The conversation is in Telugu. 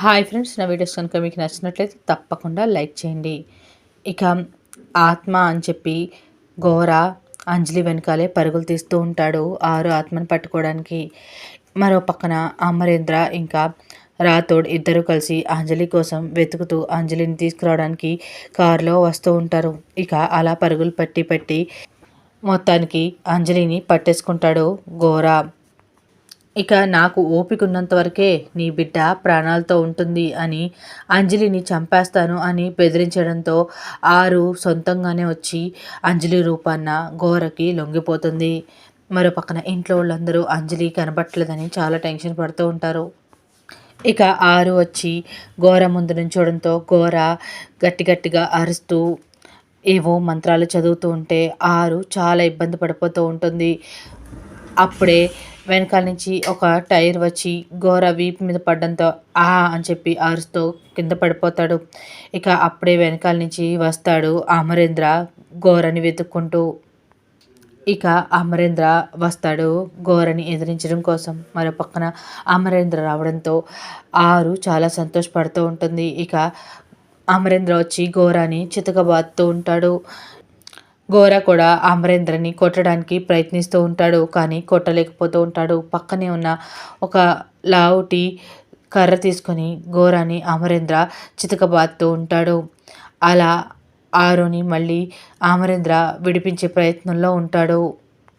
హాయ్ ఫ్రెండ్స్ నా వీడియోస్ కనుక మీకు నచ్చినట్లయితే తప్పకుండా లైక్ చేయండి. ఇక ఆత్మ అని చెప్పి ఘోర అంజలి వెనకాలే పరుగులు తీస్తూ ఉంటాడు ఆరు ఆత్మను పట్టుకోవడానికి. మరో పక్కన అమరేంద్ర ఇంకా రాథోడ్ ఇద్దరు కలిసి అంజలి కోసం వెతుకుతూ అంజలిని తీసుకురావడానికి కారులో వస్తూ ఉంటారు. ఇక అలా పరుగులు పట్టి పట్టి మొత్తానికి అంజలిని పట్టేసుకుంటాడు ఘోర. ఇక నాకు ఓపిక ఉన్నంత వరకే నీ బిడ్డ ప్రాణాలతో ఉంటుంది అని అంజలిని చంపేస్తాను అని బెదిరించడంతో ఆరు సొంతంగానే వచ్చి అంజలి రూపాన్న గోరకి లొంగిపోతుంది. మరో పక్కన ఇంట్లో వాళ్ళందరూ అంజలి కనబట్టలేదని చాలా టెన్షన్ పడుతూ ఉంటారు. ఇక ఆరు వచ్చి ఘోర ముందు నుంచోడంతో ఘోర గట్టి గట్టిగా అరుస్తూ ఏవో మంత్రాలు చదువుతూ ఉంటే ఆరు చాలా ఇబ్బంది పడిపోతూ ఉంటుంది. అప్పుడే వెనకాల నుంచి ఒక టైర్ వచ్చి ఘోర వీపు మీద పడడంతో ఆ అని చెప్పి అరుస్తూ కింద పడిపోతాడు. ఇక అప్పుడే వెనకాల నుంచి వస్తాడు అమరేంద్ర ఘోరని వెతుక్కుంటూ. ఇక అమరేంద్ర వస్తాడు ఘోరని ఎదిరించడం కోసం. మరో పక్కన అమరేంద్ర రావడంతో ఆరు చాలా సంతోషపడుతూ ఉంటుంది. ఇక అమరేంద్ర వచ్చి ఘోరాని చితకబాదుతూ ఉంటాడు. గోర కూడా అమరేంద్రని కొట్టడానికి ప్రయత్నిస్తూ ఉంటాడు కానీ కొట్టలేకపోతూ ఉంటాడు. పక్కనే ఉన్న ఒక లావుటి కర్ర తీసుకొని గోరాని అమరేంద్ర చితకబాదుతూ ఉంటాడు. అలా ఆరుని మళ్ళీ అమరేంద్ర విడిపించే ప్రయత్నంలో ఉంటాడు.